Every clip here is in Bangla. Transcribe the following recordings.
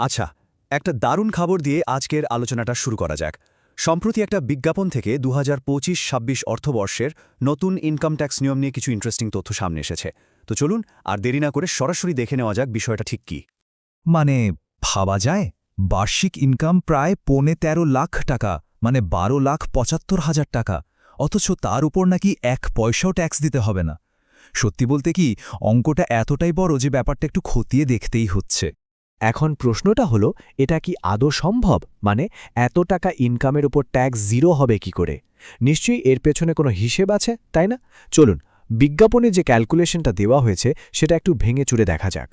আচ্ছা একটা দারুণ খবর দিয়ে আজকের আলোচনাটা শুরু করা যাক। সম্প্রতি একটা বিজ্ঞাপন থেকে দু হাজার পঁচিশ ছাব্বিশ অর্থবর্ষের নতুন ইনকাম ট্যাক্স নিয়ম নিয়ে কিছু ইন্টারেস্টিং তথ্য সামনে এসেছে। তো চলুন, আর দেরি না করে সরাসরি দেখে নেওয়া যাক বিষয়টা ঠিক কী। মানে ভাবা যায়? বার্ষিক ইনকাম প্রায় পৌনে তেরো লাখ টাকা মানে বারো লাখ পঁচাত্তর হাজার টাকা। অথচ তার উপর নাকি এক পয়সাও ট্যাক্স দিতে হবে না। সত্যি বলতে কি, অঙ্কটা এতটাই বড় যে ব্যাপারটা একটু খতিয়ে দেখতেই হচ্ছে। এখন প্রশ্নটা হলো, এটা কি আদৌ সম্ভব? মানে এত টাকা ইনকামের উপর ট্যাক্স জিরো হবে কি করে? নিশ্চয়ই এর পেছনে কোনো হিসেব আছে, তাই না? চলুন, বিজ্ঞাপনে যে ক্যালকুলেশনটা দেওয়া হয়েছে, সেটা একটু ভেঙে চুরে দেখা যাক।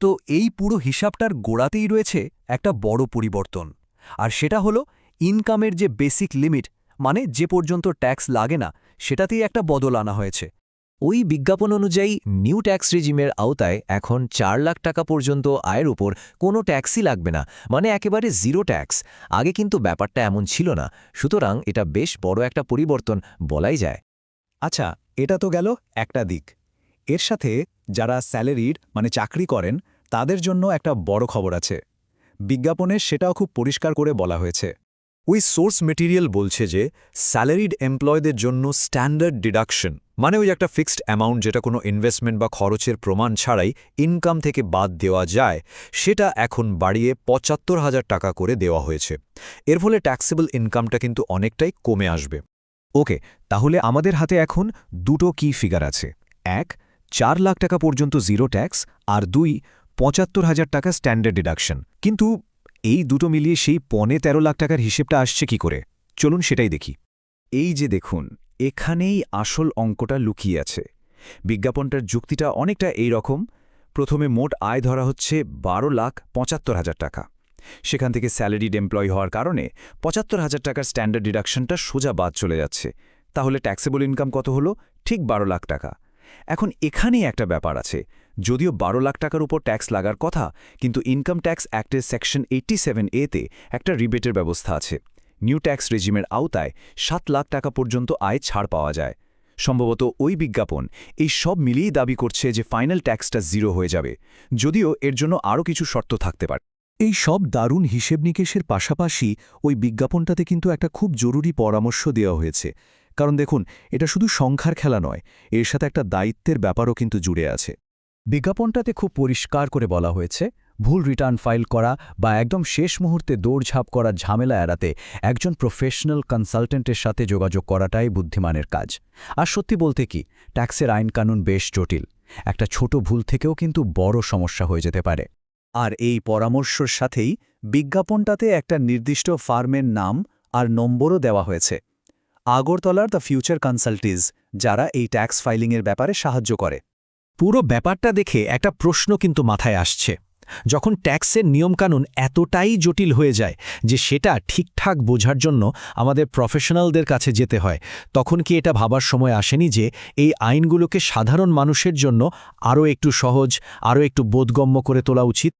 তো এই পুরো হিসাবটার গোড়াতেই রয়েছে একটা বড় পরিবর্তন। আর সেটা হলো ইনকামের যে বেসিক লিমিট মানে যে পর্যন্ত ট্যাক্স লাগে না, সেটাতেই একটা বদল আনা হয়েছে। ওই বিজ্ঞাপন অনুযায়ী, নিউ ট্যাক্স রেজিমের আওতায় এখন চার লাখ টাকা পর্যন্ত আয়ের উপর কোনো ট্যাক্সই লাগবে না মানে একেবারে জিরো ট্যাক্স। আগে কিন্তু ব্যাপারটা এমন ছিল না, সুতরাং এটা বেশ বড় একটা পরিবর্তন বলাই যায়। আচ্ছা এটা তো গেল একটা দিক। এর সাথে যারা স্যালারির মানে চাকরি করেন, তাদের জন্য একটা বড় খবর আছে। বিজ্ঞাপনে সেটাও খুব পরিষ্কার করে বলা হয়েছে। ওই সোর্স মেটেরিয়াল বলছে যে, স্যালারিড এমপ্লয়দের জন্য স্ট্যান্ডার্ড ডিডাকশন মানে ওই একটা ফিক্সড অ্যামাউন্ট যেটা কোনো ইনভেস্টমেন্ট বা খরচের প্রমাণ ছাড়াই ইনকাম থেকে বাদ দেওয়া যায়, সেটা এখন বাড়িয়ে পঁচাত্তর হাজার টাকা করে দেওয়া হয়েছে। এর ফলে ট্যাক্সেবল ইনকামটা কিন্তু অনেকটাই কমে আসবে। ওকে, তাহলে আমাদের হাতে এখন দুটো কি ফিগার আছে? এক, চার লাখ টাকা পর্যন্ত জিরো ট্যাক্স, আর দুই, পঁচাত্তর হাজার টাকা স্ট্যান্ডার্ড ডিডাকশন। কিন্তু এই দুটো মিলিয়ে সেই পনে তেরো লাখ টাকার হিসেবটা আসছে কি করে? চলুন সেটাই দেখি। এই যে দেখুন, এখানেই আসল অঙ্কটা লুকিয়ে আছে। বিজ্ঞাপনটার যুক্তিটা অনেকটা এই রকম। প্রথমে মোট আয় ধরা হচ্ছে বারো লাখ পঁচাত্তর হাজার টাকা। সেখান থেকে স্যালারিড এমপ্লয় হওয়ার কারণে পঁচাত্তর হাজার টাকার স্ট্যান্ডার্ড ডিডাকশনটা সোজা বাদ চলে যাচ্ছে। তাহলে ট্যাক্সেবল ইনকাম কত হলো? ঠিক বারো লাখ টাকা। এখন এখানেই একটা ব্যাপার আছে। যদিও বারো লাখ টাকার উপর ট্যাক্স লাগার কথা, কিন্তু ইনকাম ট্যাক্স অ্যাক্টের সেকশন এইটি সেভেন এতে একটা রিবেটের ব্যবস্থা আছে। নিউ ট্যাক্স রেজিমের আওতায় সাত লাখ টাকা পর্যন্ত আয় ছাড় পাওয়া যায়। সম্ভবত ওই বিজ্ঞাপন এই সব মিলিয়েই দাবি করছে যে ফাইনাল ট্যাক্সটা জিরো হয়ে যাবে। যদিও এর জন্য আরও কিছু শর্ত থাকতে পারে। এই সব দারুণ হিসেব নিকেশের পাশাপাশি ওই বিজ্ঞাপনটাতে কিন্তু একটা খুব জরুরি পরামর্শ দেওয়া হয়েছে। কারণ দেখুন, এটা শুধু সংখ্যার খেলা নয়, এর সাথে একটা দায়িত্বের ব্যাপারও কিন্তু জুড়ে আছে। বিজ্ঞাপনটাতে খুব পরিষ্কার করে বলা হয়েছে, ভুল রিটার্ন ফাইল করা বা একদম শেষ মুহূর্তে দৌড়ঝাঁপ করার ঝামেলা এড়াতে একজন প্রফেশনাল কনসালটেন্টের সাথে যোগাযোগ করাটাই বুদ্ধিমানের কাজ। আর সত্যি বলতে কি, ট্যাক্সের আইনকানুন বেশ জটিল। একটা ছোট ভুল থেকেও কিন্তু বড় সমস্যা হয়ে যেতে পারে। আর এই পরামর্শর সাথেই বিজ্ঞাপনটাতে একটা নির্দিষ্ট ফার্মের নাম আর নম্বরও দেওয়া হয়েছে। আগরতলার দ্য ফিউচার কনসালটিজ যারা এই ট্যাক্স ফাইলিংয়ের ব্যাপারে সাহায্য করে। পুরো ব্যাপারটা দেখে একটা প্রশ্ন কিন্তু মাথায় আসছে। যখন ট্যাক্সের নিয়মকানুন এতটাই জটিল হয়ে যায় যে সেটা ঠিকঠাক বোঝার জন্য আমাদের প্রফেশনালদের কাছে যেতে হয়, তখন কি এটা ভাবার সময় আসেনি যে এই আইনগুলোকে সাধারণ মানুষের জন্য আরও একটু সহজ, আরও একটু বোধগম্য করে তোলা উচিত?